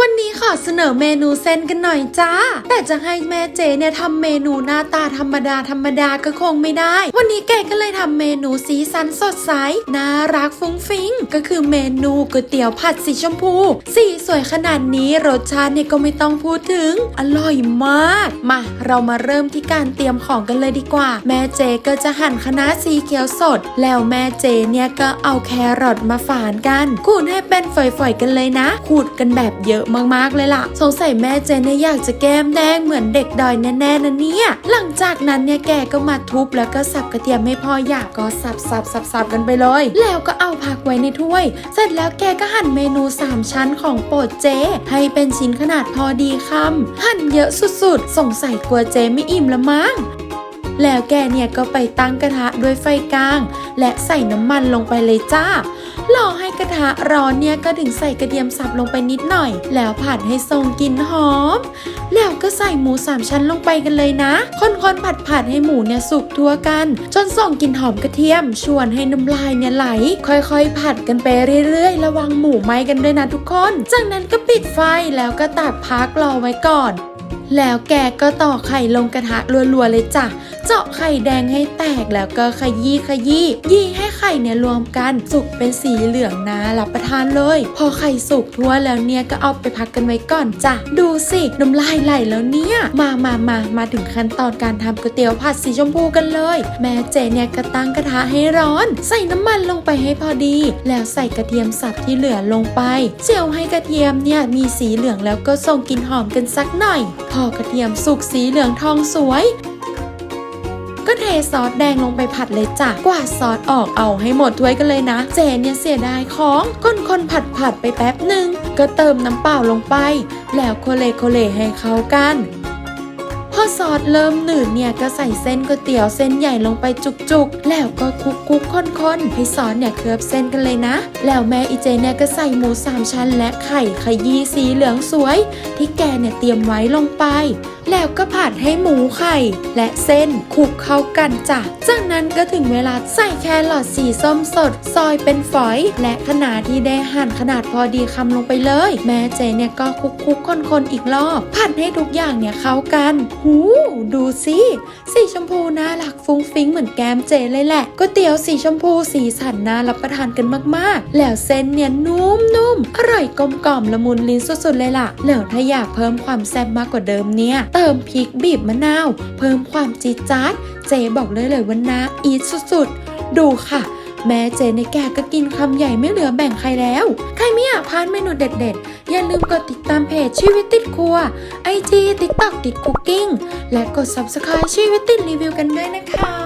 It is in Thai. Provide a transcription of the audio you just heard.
วันนี้ขอเสนอเมนูเส้นกันหน่อยจ้า แต่จะให้แม่เจเนี่ยทำเมนูหน้าตาธรรมดาธรรมดาก็คงไม่ได้ วันนี้แกก็เลยทำเมนูสีสันสดใส น่ารักฟุ้งฟิ้ง ก็คือเมนูก๋วยเตี๋ยวผัดสีชมพู สีสวยขนาดนี้รสชาติเนี่ยก็ไม่ต้องพูดถึง อร่อยมาก มาเรามาเริ่มที่การเตรียมของกันเลยดีกว่า แม่เจก็จะหั่นคะน้าสีเขียวสด แล้วแม่เจเนี่ยก็เอาแครอทมาฝานกัน ขูดให้เป็นฝอยๆกันเลยนะ ขูดกันแบบเยอะมากๆเลยล่ะ สงสัยแม่เจเนี่ยอยากจะแก้มแดงเหมือนเด็กดอยแน่ๆนะเนี่ย หลังจากนั้นเนี่ยแกก็มาทุบแล้วก็สับกระเทียมไม่พออยากก็สับสับสับสับกันไปเลย แล้วก็เอาผักไว้ในถ้วย เสร็จแล้วแกก็หั่นเมนู3ชั้นของโปรดเจ ให้เป็นชิ้นขนาดพอดีคำหั่นเยอะสุดๆ สงสัยกลัวเจไม่อิ่มละมั้ง แล้วแกเนี่ยก็ไปตั้งกระทะด้วยไฟกลาง และใส่น้ำมันลงไปเลยจ้ารอให้กระทะร้อนเนี่ยก็ถึงใส่กระเทียมสับลงไปนิดหน่อย แล้วผัดให้ทรงกลิ่นหอม แล้วก็ใส่หมูสามชั้นลงไปกันเลยนะคนๆผัดผัดให้หมูเนี่ยสุกทั่วกัน จนส่งกลิ่นหอมกระเทียม ชวนให้น้ำลายเนี่ยไหล ค่อยๆ ผัดกันไปเรื่อยๆ ระวังหมูไหม้กันด้วยนะทุกคน จากนั้นก็ปิดไฟแล้วก็ตักพักรอไว้ก่อน แล้วแกก็ต่อไข่ลงกระทะรัวๆเลยจ้ะ เจาะไข่แดงให้แตกแล้วก็ขยี้ขยี้ยี่ให้ไข่เนี่ยรวมกันสุกเป็นสีเหลืองนะรับประทานเลย พอไข่สุกทั่วแล้วเนี่ยก็เอาไปพักกันไว้ก่อนจ้ะ ดูสิน้ำลายไหลแล้วเนี่ย มามามามาถึงขั้นตอนการทำก๋วยเตี๋ยวผัดสีชมพูกันเลย แม่เจเนี่ยก็ตั้งกระทะให้ร้อน ใส่น้ำมันลงไปให้พอดี แล้วใส่กระเทียมสับที่เหลือลงไปเจียวให้กระเทียมเนี่ยมีสีเหลืองแล้วก็ส่งกลิ่นหอมกันสักหน่อย พอกระเทียมสุกสีเหลืองทองสวย ก็เทซอสแดงลงไปผัดเลยจ้ะ กวาดซอสออกเอาให้หมดถ้วยกันเลยนะ เจนเนี่ยเสียดายของคนคนผัดผัดไปแป๊บหนึ่งก็เติมน้ำเปล่าลงไป แล้วโคเลโคเลให้เข้ากัน อซอสเริ่มหนืดเนี่ยก็ใส่เส้นก๋วยเตี๋ยวเส้นใหญ่ลงไปจุกๆ แล้วก็คลุกค้นๆให้ซอสเนี่ยเคลือบเส้นกันเลยนะ แล้วแม่อีเจเนี่ยก็ใส่หมูสามชั้นและไข่ขยี้สีเหลืองสวย ที่แกเนี่ยเตรียมไว้ลงไป แล้วก็ผัดให้หมูไข่ และเส้นคลุกเข้ากันจ้ะจากนั้นก็ถึงเวลาใส่แครอทสีส้มสด ซอยเป็นฝอย และขนาดที่ได้หั่นขนาดพอดีคำลงไปเลย แม่เจเนี่ยก็คลุกคุกคนๆอีกรอบผัดให้ทุกอย่างเนี่ยเข้ากันหูดูสิสีชมพูน่ารักฟุ้งฟิ้งเหมือนแก้มเจเลยแหละก๋วยเตี๋ยวสีชมพูสีสันน่ารับประทานกันมากๆ แล้วเส้นเนี่ยนุ่มๆอร่อยกลมกล่อมละมุนลิ้นสุดๆเลยล่ะ แล้วถ้าอยากเพิ่มความแซ่บมากกว่าเดิมเนี่ย เติมพริกบีบมะนาว เพิ่มความจี๊ดจ๊าดเจบอกเลยเลยว่าน่าอีทสุดๆ ดูค่ะ แม่เจในแกก็กินคำใหญ่ไม่เหลือแบ่งใครแล้ว ใครไม่อยากพลาดเมนูเด็ดๆ อย่าลืมกดติดตามเพจชีวิตติดครัวไอจีติ๊กต็อกติดคุกกิ้งและกด subscribe ชีวิตติดรีวิวกันด้วยนะคะ